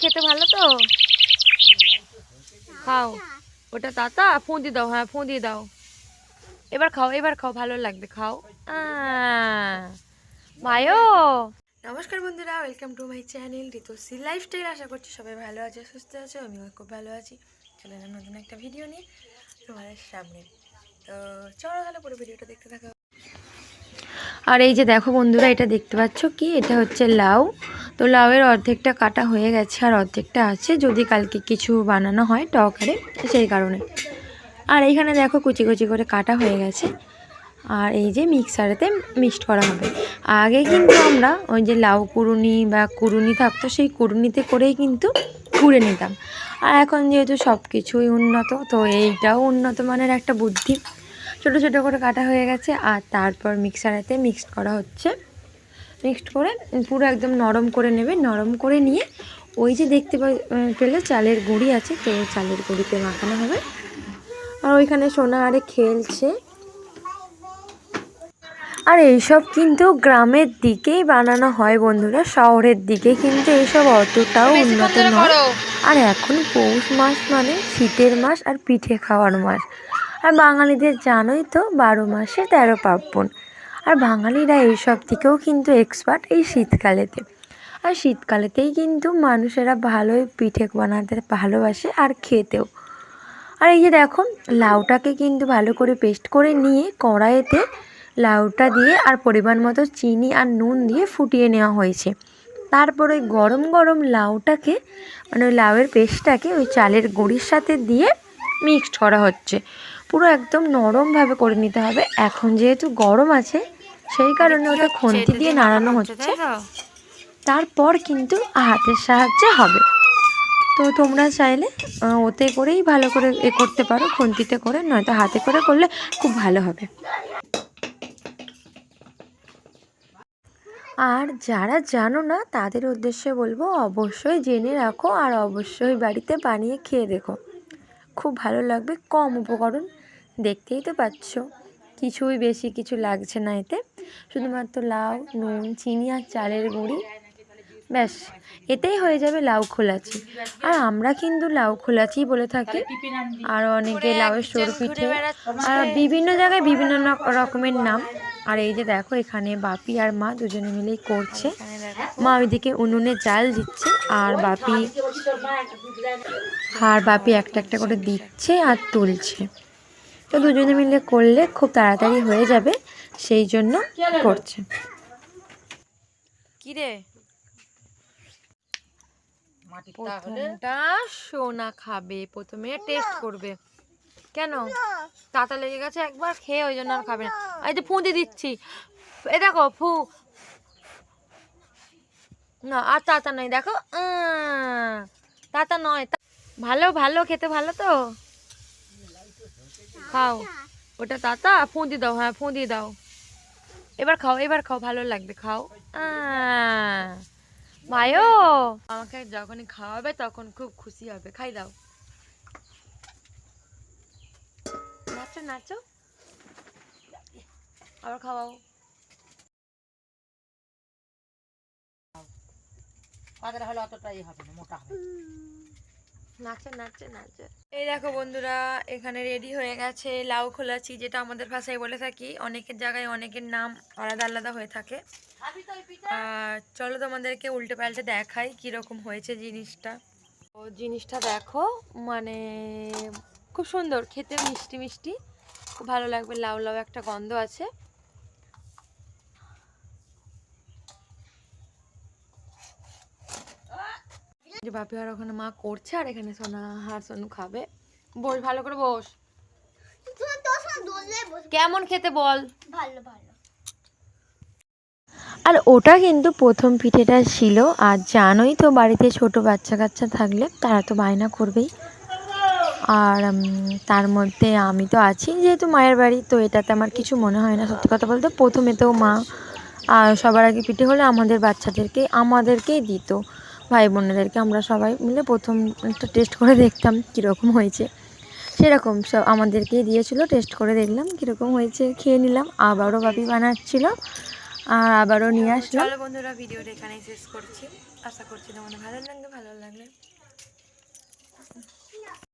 ভালো খেতে ভালো তো? খাও। ওটা তাতা ফুঁদি দাও হ্যাঁ ফুঁদি দাও। এবার খাও এবার খাও ভালো লাগবে খাও। ভাইও নমস্কার বন্ধুরা welcome to my channel Ritushree lifestyle. আশা করছি সবাই ভালো আছে সুস্থ আছে আমিও খুব ভালো আছি। চলে এলাম নতুন একটা ভিডিও নিয়ে তোমাদের সামনে। তো চলো তাহলে পুরো ভিডিওটা দেখতে থাকো। আর এই যে দেখো বন্ধুরা এটা দেখতে পাচ্ছ কি? এটা হচ্ছে লাউ। তো লাউয়ের অর্ধেকটা কাটা হয়ে গেছে আর অর্ধেকটা আছে। যদি কালকে কিছু বানানো হয় টকারে সেই কারণে। আর এইখানে দেখো কুচি কুচি করে কাটা হয়ে গেছে। আর এই যে মিক্সারেতে মিক্সড করা হবে। আগে কিন্তু আমরা ওই যে লাউ কুড়ুনি বা কুড়ুনি থাকতো, সেই কুড়ুনিতে করেই কিন্তু কুড়ে নিতাম। আর এখন যেহেতু সব কিছুই উন্নত, তো এইটাও উন্নত মানের একটা বুদ্ধি। ছোট ছোট করে কাটা হয়ে গেছে আর তারপর মিক্সারেতে মিক্সড করা হচ্ছে। মিক্সড করে পুরো একদম নরম করে নেবে। নরম করে নিয়ে ওই যে দেখতে পেলে চালের গুঁড়ি আছে তো চালের গুঁড়িতে মাখানো হবে। আর ওইখানে সোনা আরে খেলছে। আর এইসব কিন্তু গ্রামের দিকেই বানানো হয় বন্ধুরা শহরের দিকে কিন্তু এইসব অতটাও উন্নত নয়। আর এখন পৌষ মাস মানে শীতের মাস আর পিঠে খাওয়ার মাস। আর বাঙালিদের জানোই তো বারো মাসে তেরো পার্বণ। আর বাঙালিরা এইসব থেকেও কিন্তু এক্সপার্ট এই শীতকালেতে। আর শীতকালেতেই কিন্তু মানুষেরা ভালোই পিঠে বানাতে ভালোবাসে আর খেতেও। আর এই যে দেখো, লাউটাকে কিন্তু ভালো করে পেস্ট করে নিয়ে কড়াইতে লাউটা দিয়ে আর পরিমাণ মতো চিনি আর নুন দিয়ে ফুটিয়ে নেওয়া হয়েছে। তারপর ওই গরম গরম লাউটাকে মানে ওই লাউয়ের পেস্টটাকে ওই চালের গুঁড়ির সাথে দিয়ে মিক্সড করা হচ্ছে। পুরো একদম নরমভাবে করে নিতে হবে। এখন যেহেতু গরম আছে সেই কারণে ওটা খুন্তি দিয়ে নাড়ানো হচ্ছে। তারপর কিন্তু হাতের সাহায্যে হবে। তো তোমরা চাইলে ওতে করেই ভালো করে এ করতে পারো খুন্তিতে করে নয়তো হাতে করে করলে খুব ভালো হবে। আর যারা জানো না তাদের উদ্দেশ্যে বলব অবশ্যই জেনে রাখো আর অবশ্যই বাড়িতে বানিয়ে খেয়ে দেখো। খুব ভালো লাগবে কম উপকরণ। দেখতেই তো পাচ্ছ। কিছুই বেশি কিছু লাগছে না এতে। শুধুমাত্র লাউ, নুন, চিনি আর চালের গুঁড়ি। ব্যাস, এতেই হয়ে যাবে লাউ খোলাচি। আর আমরা কিন্তু লাউ খোলাচি বলে থাকি। আর অনেকে লাউয়ের সরু পিঠে আর বিভিন্ন জায়গায় বিভিন্ন রকমের নাম। আর এই যে দেখো, এখানে বাপি আর মা দুজনে মিলেই করছে। মা ওইদিকে উনুনে জাল দিচ্ছে। আর বাপি আর বাপি একটা একটা করে দিচ্ছে আর তুলছে। তো দুজনে মিলে করলে খুব তাড়াতাড়ি হয়ে যাবে সেই জন্য করছে। কি রে প্রথমটা সোনা খাবে প্রথমে টেস্ট করবে। কেন? তাতা লেগে গেছে একবার খেয়ে ওই জন্য আর খাবে না। এই যে ফুঁদি দিচ্ছি। এ দেখো ফু না আর তাতা নয় দেখো তাতা নয় তা- ভালো ভালো খেতে ভালো তো? খাও। ওটা তাতা ফুঁদি দাও হ্যাঁ ফুঁদি দাও। এবার খাও এবার খাও, ভালো লাগবে, খাও। ভাইও আমাকে যখনই খাওয়াবে তখন খুব খুশি হবে, খাই দাও। নাচো নাচো। আবার খাওয়াও। পাতলা হলে অতটাই হবে না, মোটা হবে। নাচো নাচো নাচো। এই দেখো বন্ধুরা এখানে রেডি হয়ে গেছে লাউ খোলাচি যেটা আমাদের ভাষায় বলে থাকি। অনেকের জায়গায় অনেকের নাম আলাদা আলাদা হয়ে থাকে। আর চলো তোমাদেরকে উল্টে পাল্টে দেখাই কীরকম হয়েছে জিনিসটা। ও জিনিসটা দেখো মানে খুব সুন্দর খেতে মিষ্টি মিষ্টি। খুব ভালো লাগবে লাউ লাউ একটা গন্ধ আছে। যে বাপি আর ওখানে মা করছে আর এখানে সোনা আর সোনু খাবে। বস, ভালো করে বস। কেমন খেতে বল? ভালো ভালো আর ওটা কিন্তু প্রথম পিঠেটা ছিল। আর জানোই তো বাড়িতে ছোট বাচ্চা কাচ্চা থাকলে তারা তো বায়না করবেই। আর তার মধ্যে আমি তো আছি যেহেতু মায়ের বাড়ি, তো এটাতে আমার কিছু মনে হয় না। সত্যি কথা বলতে প্রথমে তো মা সবার আগে পিঠে হলে আমাদের বাচ্চাদেরকে, আমাদেরকেই দিত। ভাই বোনেদেরকে আমরা সবাই মিলে প্রথম একটা টেস্ট করে দেখতাম কীরকম হয়েছে। সেরকম সব আমাদেরকেই দিয়েছিলো টেস্ট করে দেখলাম কীরকম হয়েছে, খেয়ে নিলাম, আবারও বাপি বানাচ্ছিল, আর আবারও নিয়ে আসলাম। বন্ধুরা, ভিডিওটা এখানেই শেষ করছি। আশা করছি তোমাদের ভালো লাগবে, ভালো লাগলে